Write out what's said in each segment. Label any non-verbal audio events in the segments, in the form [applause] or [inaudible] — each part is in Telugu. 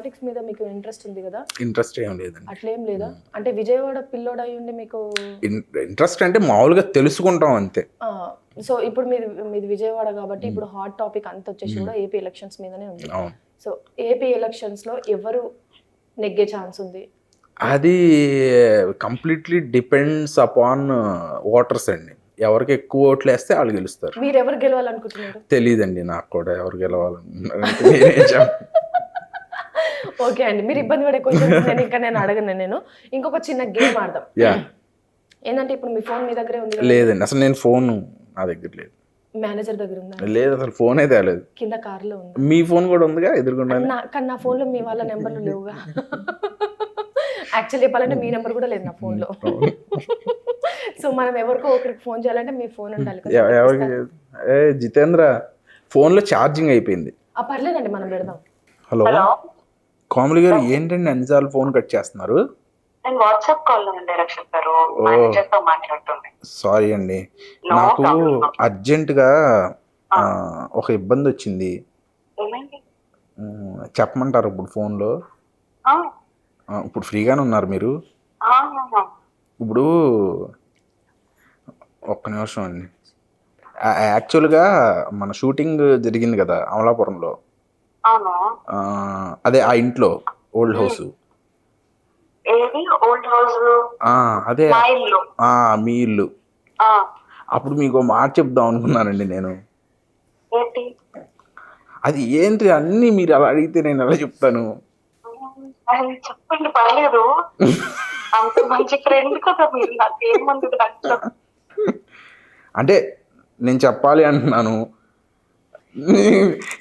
పాలిటిక్స్ మీద మీకు ఇంట్రెస్ట్ ఉంది కదా? ఇంట్రెస్ట్ ఏం లేదండి. అట్లేం లేదా? అంటే విజయవాడ పిల్లోడు అయి ఉండి మీకు ఇంట్రెస్ట్ అంటే మామూలుగా తెలుసుకుంటాం అంతే. సో ఇప్పుడు మీది మీది విజయవాడ కాబట్టి ఇప్పుడు హాట్ టాపిక్ అంత వచ్చేసి కూడా ఏపీ ఎలక్షన్స్ మీదనే ఉంది. సో ఏపీ ఎలక్షన్స్లో ఎవరు నెగ్గే ఛాన్స్ ఉంది? అది కంప్లీట్లీ డిపెండ్స్ అపాన్ ఓటర్స్ అండి. ఎవరికి ఎక్కువ ఓట్లు వేస్తే వాళ్ళు గెలుస్తారు. మీరు ఎవరు గెలవాలనుకుంటున్నారు? తెలియదండి నాకు కూడా ఎవరు గెలవాలనుకుంటున్నారంటే నేనేం చెప్పను. ఓకే అండి. మీరు ఇబ్బంది పడే క్వశ్చన్స్ నేను ఇంకా నేను అడగను నేను. ఇంకొక చిన్న గేమ్ ఆడదాం. యా ఏంటంటే ఇప్పుడు మీ ఫోన్ మీ దగ్గరే ఉంది లేదండి. అసలు నేను ఫోన్ నా దగ్గర లేదు. మేనేజర్ దగ్గర ఉందా? లేదు అసలు ఫోనే తేలేదు. కింద కార్లో ఉంది? మీ ఫోన్ కూడా ఉందిగా? ఎదురుకుండా నా కానీ నా ఫోన్లో మీ వాళ్ళ నెంబర్లు లేవుగా. యాక్చువల్లీ చెప్పాలంటే మీ నెంబర్ కూడా లేదు నా ఫోన్లో. [laughs] సో మనం ఎవరికో ఒకరికి ఫోన్ చేయాలంటే మీ ఫోన్ ఉండాలి ఎవరికి? ఏ జితేంద్ర. ఫోన్లో ఛార్జింగ్ అయిపోయింది. ఆ పర్లేదండి మనం పెడదాం. హలో? కోమలి గారు ఏంటండి అన్నిసార్లు ఫోన్ కట్ చేస్తున్నారు? నేను వాట్సాప్ కాల్లో ఉండే రక్షిత్ గారు మేనేజర్తో మాట్లాడుతుంది. సారీ అండి. నాకు. అర్జెంటుగా ఆ, ఒక ఇబ్బంది వచ్చింది. చెప్పమంటారు ఇప్పుడు ఫోన్లో? ఆ, ఆ, ఇప్పుడు ఫ్రీగానే ఉన్నారు మీరు? ఇప్పుడు ఒక్క నిమిషం అండి. యాక్చువల్గా మన షూటింగ్ జరిగింది కదా అమలాపురంలో. అదే ఆ ఇంట్లో ఓల్డ్ హౌస్. అదే. మా ఇల్లు. అప్పుడు మీకు మాట చెప్దాం అనుకున్నానండి నేను. అది ఏంటి? అన్నీ మీరు అలా అడిగితే నేను ఎలా చెప్తాను? చెప్పండి పర్లేదు. అంత మంచి ఫ్రెండ్ కదా మీరు. నాకేముంది అంటే నేను చెప్పాలి అంటున్నాను.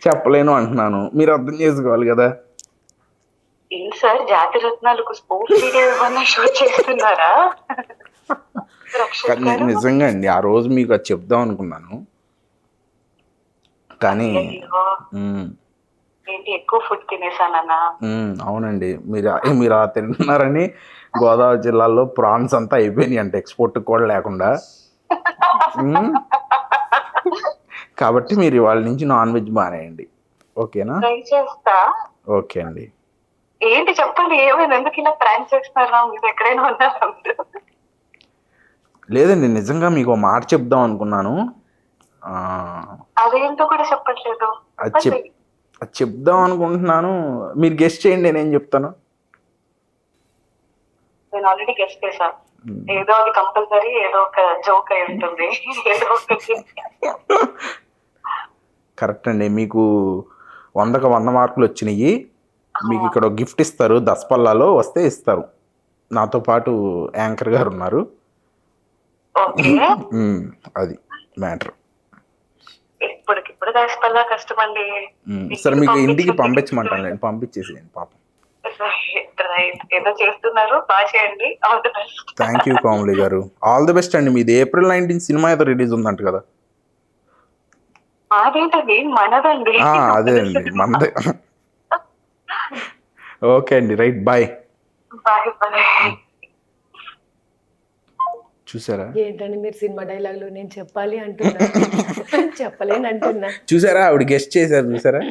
చెప్పలేను అంటున్నాను. మీరు అర్థం చేసుకోవాలి కదా? సార్ జాతి రత్నాలకు స్పోర్ట్స్ వీడియో ఏమన్నా షూట్ చేస్తున్నారా? కానీ నిజంగా అండి ఆ రోజు మీకు అది చెప్దాం అనుకున్నాను. కానీ ఏంటి ఎక్కువ ఫుడ్ తినేసానన్నా? అవునండి. మీరు మీరు ఆ తింటున్నారని గోదావరి జిల్లాలో ప్రాన్స్ అంతా అయిపోయినాయి అంటే ఎక్స్పోర్ట్ కూడా లేకుండా. కాబట్టి మీరు ఇవాళ నుంచి నాన్ వెజ్ మానేయండి. ఓకేనా? చేస్తా. ఓకే అండి. ఏంటి చెప్పండి ఏమైంది? ఎందుకు ఇలా ప్రాంక్ చేస్తున్నారా? మీరు ఎక్కడైనా ఉన్నారా? లేదండి నిజంగా మీకు మాట చెప్దాం అనుకున్నాను. అదేంటో కూడా చెప్పట్లేదు. అది చెప్ అది చెప్దాం అనుకుంటున్నాను. మీరు గెస్ట్ చేయండి నేనేం చెప్తాను? నేను ఆల్రెడీ గెస్ట్ చేశాను ఏదో అది కంపల్సరీ ఏదో ఒక జోక్ అయి ఉంటుంది. ఏదో [laughs] కరెక్ట్ అండి. మీకు వందకు వంద మార్కులు వచ్చినాయి. మీకు ఇక్కడ గిఫ్ట్ ఇస్తారు. దసపల్లాలో వస్తే ఇస్తారు. నాతో పాటు యాంకర్ గారు ఉన్నారు. అది మ్యాటర్. సరే మీకు ఇంటికి పంపించమంటాను నేను. పంపించేసేయండి పాపం. థ్యాంక్ యూ కోమలి గారు. ఆల్ ది బెస్ట్ అండి. మీది ఏప్రిల్ నైన్టీన్ సినిమా ఏదో రిలీజ్ ఉందంట కదా. అదేంటండి మనదండి. ఆ, అదే అండి. మనదే [laughs] ఓకే అండి. Right bye. Bye bye. చూసారా? ఏంటండి మీరు సినిమా డైలాగులు? నేను చెప్పాలి అంటున్నా. [laughs] చెప్పలేను అంటున్నా చూసారా? ఆవిడ గెస్ట్ చేశారు చూసారా.